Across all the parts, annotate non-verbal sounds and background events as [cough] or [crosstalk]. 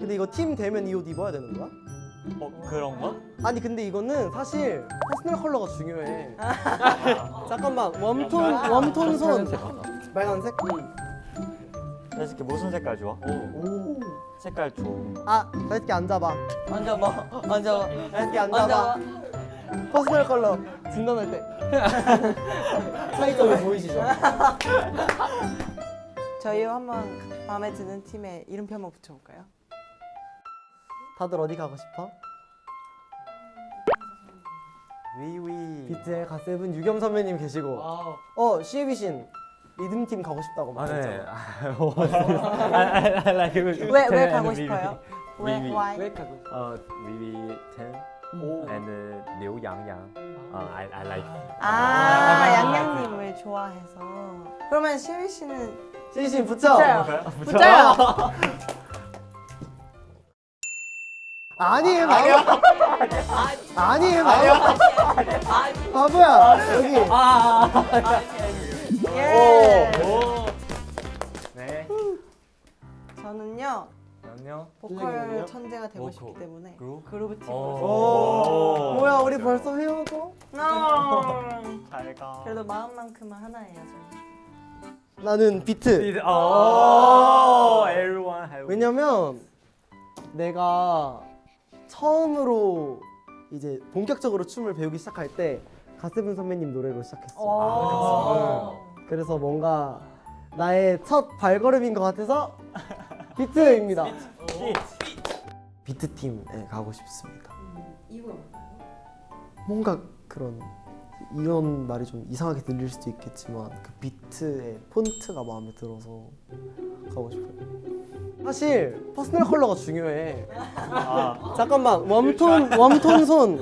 근데 이거 팀 되면 이 옷 입어야 되는 거야? 어 그런가? 아니 근데 이거는 사실 퍼스널 컬러가 중요해. [laughs] 잠깐만 웜톤 웜톤 손 빨간색? 다이스키 무슨 색깔 좋아? 색깔 좋아. 아 다이스키 앉아봐. 앉아봐 앉아봐 다이스키 앉아봐. 퍼스널 컬러 진단할 때 [laughs] 차이점이 보이시죠? [laughs] 저희 한번 마음에 드는 팀에 이름표 한번 붙여볼까요? 다들 어디 가고 싶어? 위위. 비트의 가세븐 유겸 선배님 계시고 어 시에비신 리듬팀 가고 싶다고 아 말했죠. 네. I, I like it. 왜 왜 가고 싶어요? 왜 위 위. why? Uh, Vivi and uh, Liu. Uh, I like. 아 양양님을 좋아해서 그러면 시위 씨는 시에비신 붙여. 붙여요 붙여요 아니 아니요. 아니 아니요. 바보야 여기. 예. 네. 저는요 안녕. 보컬 천재가 되고. 싶기 때문에 그룹? 그룹 팀으로 오. 뭐야 우리 벌써 헤어져? 잘 가. 그래도 마음만큼은 하나예요 저는 나는 비트. Oh, everyone have. 왜냐면 내가 처음으로 이제 본격적으로 춤을 배우기 시작할 때 가세븐 선배님 노래로 시작했어. 네. 그래서 뭔가 나의 첫 발걸음인 것 같아서 [laughs] 비트입니다. 비트 팀에 가고 싶습니다. 이유가 뭔가 그런 이런 말이 좀 이상하게 들릴 수도 있겠지만 그 비트의 폰트가 마음에 들어서 가고 싶어요. 사실 퍼스널 컬러가 중요해. 잠깐만 웜톤 웜톤 손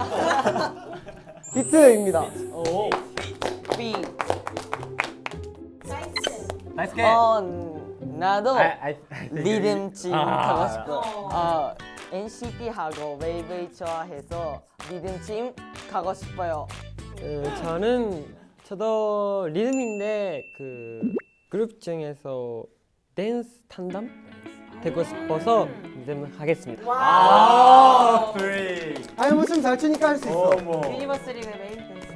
비트입니다. B Nice game. 어 나도 I, I, I 리듬팀 아. 가고 싶어 어 NCT하고 웨이브이 좋아해서 리듬팀 가고 싶어요 그 저는 저도 리듬인데 그 그룹 중에서 댄스 탄담 되고 싶어서 리듬 하겠습니다. Ah, three. 아니 무슨 잘 추니까 할 수 있어. 어머. 유니버스 리그 메인 댄스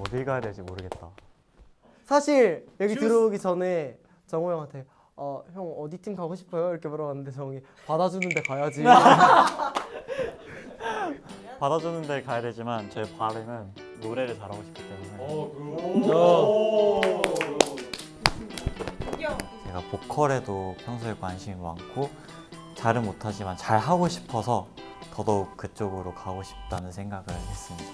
어딜 가야 될지 모르겠다. 사실 여기 들어오기 전에 정호 형한테 어, 형 어디 팀 가고 싶어요? 이렇게 물어봤는데 정이 받아주는데 가야지. [laughs] 받아주는 데 가야 되지만 제 바람은 노래를 잘하고 싶기 때문에 제가 보컬에도 평소에 관심이 많고 잘은 못하지만 잘 하고 싶어서 더더욱 그쪽으로 가고 싶다는 생각을 했습니다.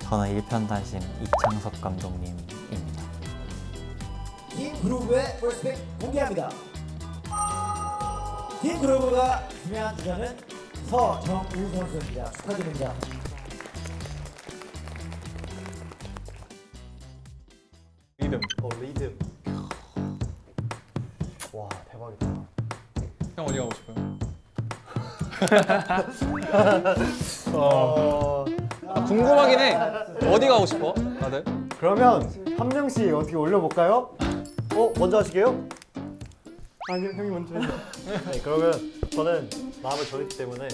저는 일편단심 이창섭 감독님입니다. 팀 그루브의 퍼스펙 공개합니다. 팀 그루브가 지명한 주자는 서정우 선수입니다. 축하드립니다. 리듬. 어 리듬. 와 대박이다. 형 어디 가고 싶어요? [laughs] 어, 아, 궁금하긴 해. 어디 가고 싶어? 다들? 그러면 한 명씩 어떻게 올려볼까요? 어 먼저 하시게요? 아니요 형이 먼저 해요. [laughs] 네 그러면 저는 마음을 정했기 때문에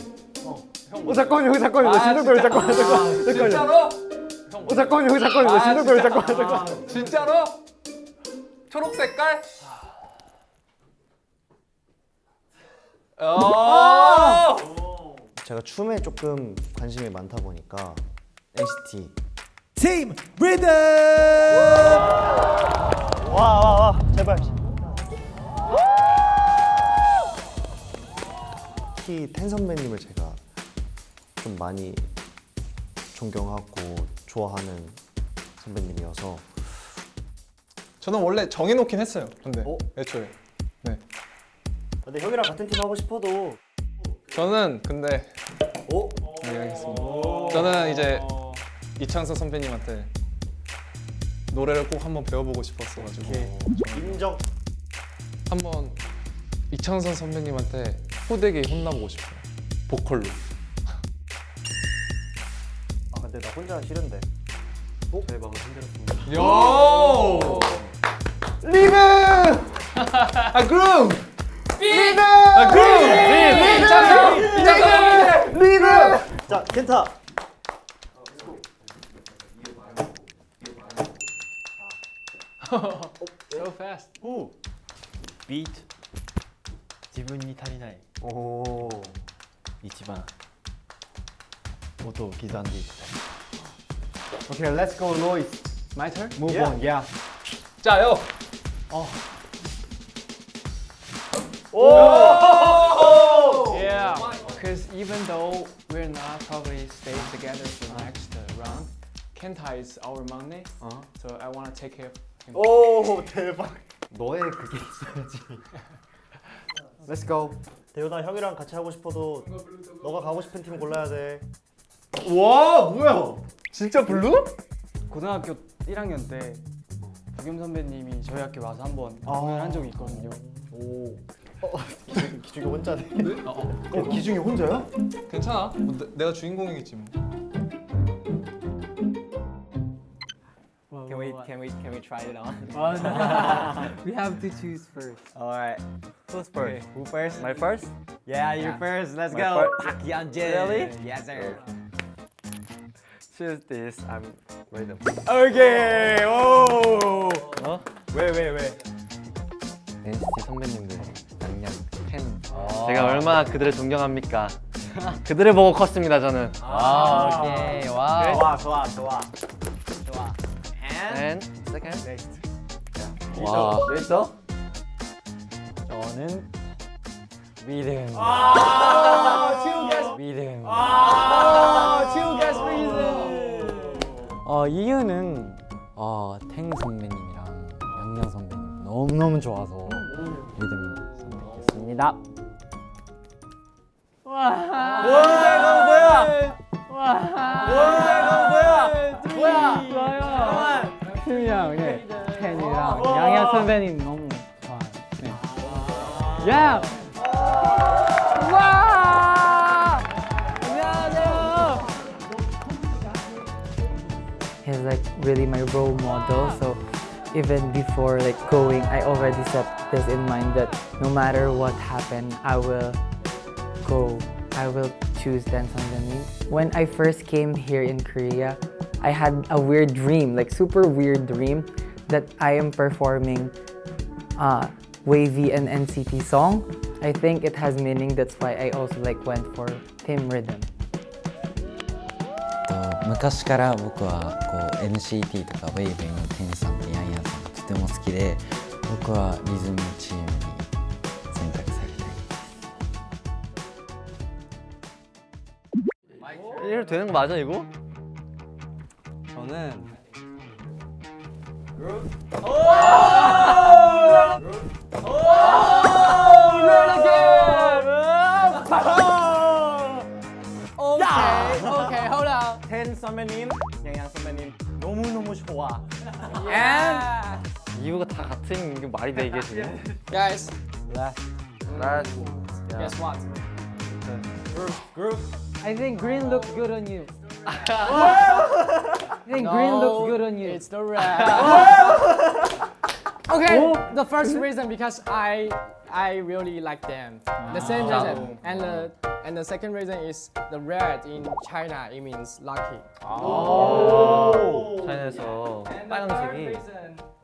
어, 어 잠깐만요 잠깐만요 나 심장도 왜 잠깐만요 잠깐만요 진짜로? 어 잠깐만요 잠깐만요 나 심장도 왜 잠깐만요 잠깐만요 진짜로? 초록 색깔? 어. 제가 춤에 조금 관심이 많다 보니까 NCT 팀 리듬! 와 와 와 제발 특히 텐 선배님을 제가 좀 많이 존경하고 좋아하는 선배님이어서 저는 원래 정해놓긴 했어요. 근데 어? 애초에. 근데 형이랑 같은 팀 하고 싶어도 저는 근데 오? 네, 알겠습니다. 저는 이제 이창섭 선배님한테 노래를 꼭 한번 배워보고 싶었어가지고 인정 한번 이창섭 선배님한테 호되게 혼나보고 싶어요. 보컬로. 아 근데 나 혼자 싫은데 저의 마음을 흔들었습니다. 요! 리브! 아 그럼! 리드! 아 그럼! 리드! 리드! 리브! 자 켄타. [laughs] so fast. Ooh. beat 自分に足りないおー一番音を刻んでいきたい Okay, let's go, Lois. My turn? Move Yeah. on. Yeah. because oh! even though we're not probably staying together for next uh, round, Kenta is our money, Uh-huh. so I want to take care 오 대박. 너의 그게 있어야지. [laughs] Let's go. 대훈아 형이랑 같이 하고 싶어도 너가 가고 싶은 팀 골라야 돼. 와 뭐야? 진짜 블루? 고등학교 1학년 때 박겸 선배님이 저희 학교 와서 한번 공연한 적이 있거든요. 오. 어, 기중- 기중이 혼자네. 어, 어. 어, 기중이 혼자야? 괜찮아. 뭐, 내, 내가 주인공이겠지 뭐. We can we can we try it on? We have to choose first. Alright. Who's first? Who first? My first? Yeah, you first. Let's My go. Park Yeonjin. Really? Yes, sir. Choose this. I'm ready. Okay. 오. 어? 왜 왜 왜? NCT 선배님들 양양 팬 제가 얼마나 그들을 존경합니까 그들을 보고 컸습니다 저는 아, 오케이. 와. 좋아 좋아. 좋아. And second next. 와 있어? 저는 리듬 아, 팀이랑 네, 팬이랑 양양 선배님 너무 좋아요. 네. 야! 와! 안녕하세요. He's like really my role model. So even before like going, I already set this in mind that no matter what happened, I will go. I will choose Dance on the Knee. When I first came here in Korea, I had a weird dream, like super weird dream, that I am performing uh, Wavy and NCT song. I think it has meaning. That's why I also like went for Team Rhythm. と昔から僕はこう NCT とかウェイベイのテンさんとヤンヤンさんがとても好きで僕はリズムチームに選択されたい 이래도 되는 거 맞아 이거? Okay, okay, hold on. 텐 선배님, 양양 선배님 너무 너무 좋아. 이유가 다 같은 게 말이 돼 이게 지금 Guys, 나 guess what? I think green looks good on you. I think green looks good on you. It's the red. okay, the first reason because I I really like them. The same reason, and the and the second reason is the red in China. It means lucky. 차이나에서 빨간색이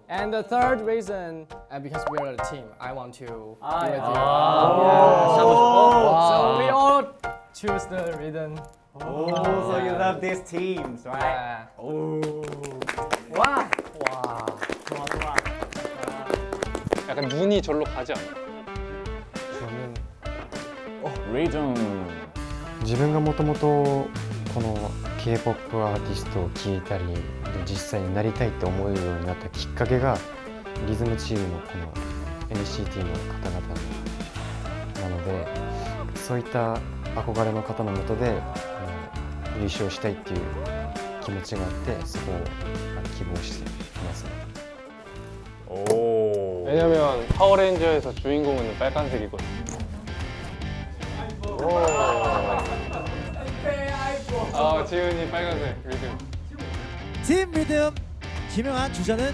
And the third reason, uh, because we are a team, I want to be with you. 같이 하고 싶어? So we all choose the rhythm. Oh, so you love these teams, right? Yeah. 약간 눈이 절로 가지 않아? 自分がもともとこの K-POP アーティストを聴いたりで実際になりたいって思うようになったきっかけがリズムチームのこの NCT の方々なのでそういった 憧れの方のもとであの優勝したいっていう気持ちがあってそこをあの希望していますね。 오. 왜냐면 파워레인저에서 주인공은 빨간색이거든. 아 지은이 빨간색 리듬. 팀 리듬 지명한 주자는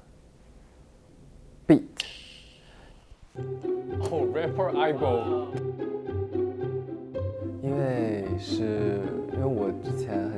哦 rapper Ivo，因为是因为我之前